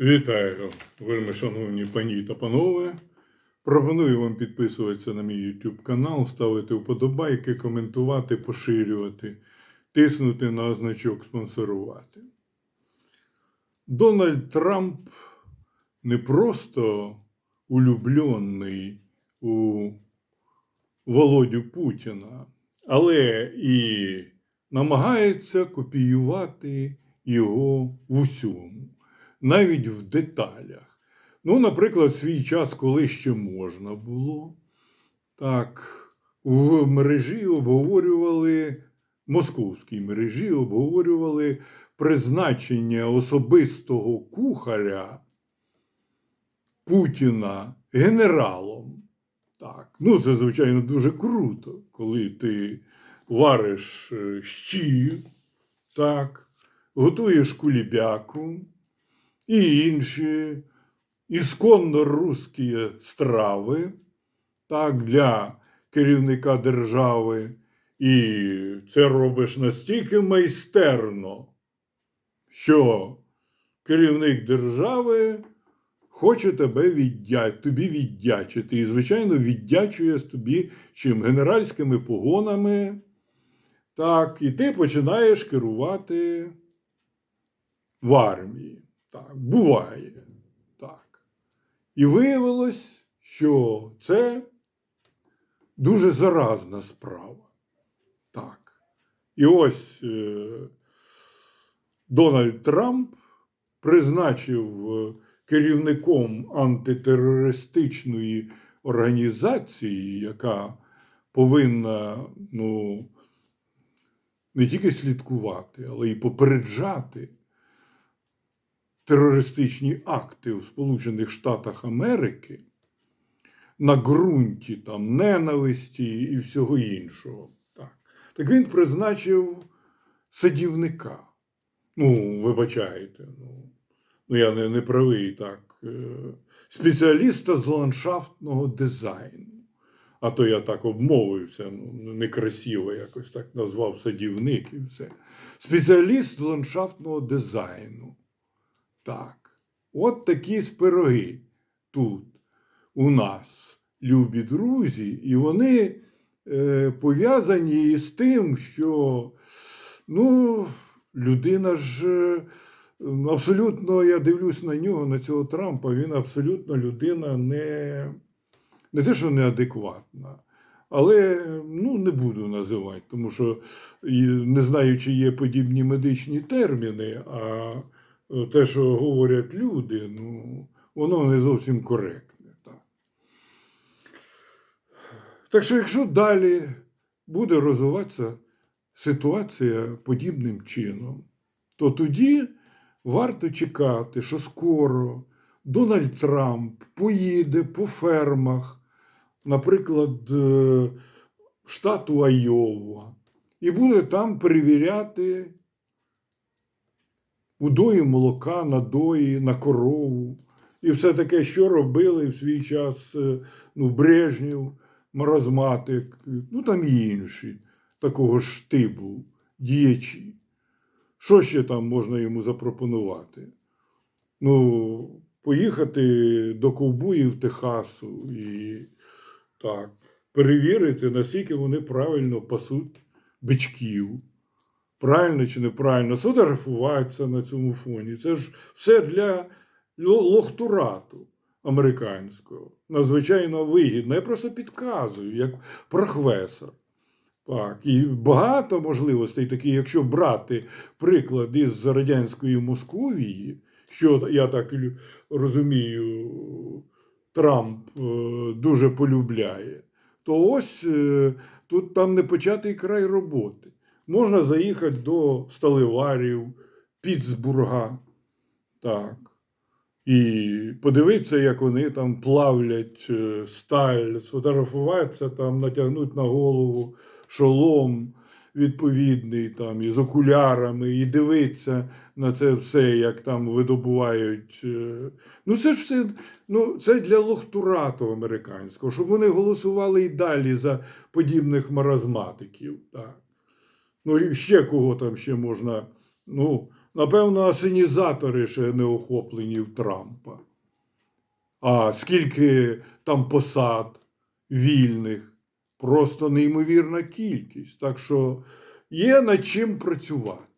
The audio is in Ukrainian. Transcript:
Вітаю, вельми шановні пані та панове. Пропоную вам підписуватися на мій YouTube канал, ставити вподобайки, коментувати, поширювати, тиснути на значок спонсорувати. Дональд Трамп не просто улюблений у Володю Путіна, але і намагається копіювати його в усьому, навіть в деталях. Ну, наприклад, свій час, коли ще можна було, так, в мережі обговорювали, московській мережі обговорювали призначення особистого кухаря Путіна генералом. Так, ну це, звичайно, дуже круто, коли ти вариш е, щі, так, готуєш кулібяку і інші ісконно русські страви, так, для керівника держави. І це робиш настільки майстерно, що керівник держави хоче тебе віддя... тобі віддячити. І, звичайно, віддячує тобі чим генеральськими погонами. Так, і ти починаєш керувати в армії. Так, буває. Так. І виявилось, що це дуже заразна справа. Так. І ось е, Дональд Трамп призначив е, керівником антитерористичної організації, яка повинна ну, не тільки слідкувати, але й попереджати терористичні акти в Сполучених Штатах Америки на ґрунті там ненависті і всього іншого. Так, так він призначив садівника. Ну, вибачайте, ну, ну я не, не правий так. е, Спеціаліста з ландшафтного дизайну. А то я так обмовився, ну, некрасиво якось так назвав садівник і все. Спеціаліст ландшафтного дизайну. Так. От такі спироги тут у нас, любі друзі, і вони е, пов'язані із тим, що ну, людина ж е, абсолютно, я дивлюсь на нього, на цього Трампа, він абсолютно людина не, не те, що неадекватна. Але ну, не буду називати, тому що не знаю, чи є подібні медичні терміни, а те, що говорять люди, ну, воно не зовсім коректне. Так. так що, якщо далі буде розвиватися ситуація подібним чином, то тоді варто чекати, що скоро Дональд Трамп поїде по фермах, наприклад, е, штату Айова, і буде там перевіряти удої молока, надої, на корову. І все таке, що робили в свій час е, ну, Брежнєв, Маразматик, ну там і інші такого ж штибу діячі. Що ще там можна йому запропонувати? Ну, поїхати до ковбоїв Техасу і так, перевірити, наскільки вони правильно пасуть бичків. Правильно чи неправильно, сфотографуватися на цьому фоні. Це ж все для лохтурату американського. Надзвичайно вигідно. Я просто підказую, як професор. Так, і багато можливостей, такі, якщо брати приклад із радянської Московії, що я так розумію, Трамп е, дуже полюбляє, то ось е, тут там не початий край роботи. Можна заїхати до сталеварів, Піцбурга, так, і подивитися, як вони там плавлять е, сталь, сфотографуватися, там, натягнути на голову шолом відповідний, там, і з окулярами, і дивитися на це все, як там видобувають. е, Ну, це ж все ну, це для лохтурату американського, щоб вони голосували і далі за подібних маразматиків. Так. Ну, і ще кого там ще можна. Ну, Напевно, асенізатори ще не охоплені в Трампа. А скільки там посад вільних, просто неймовірна кількість. Так що є над чим працювати.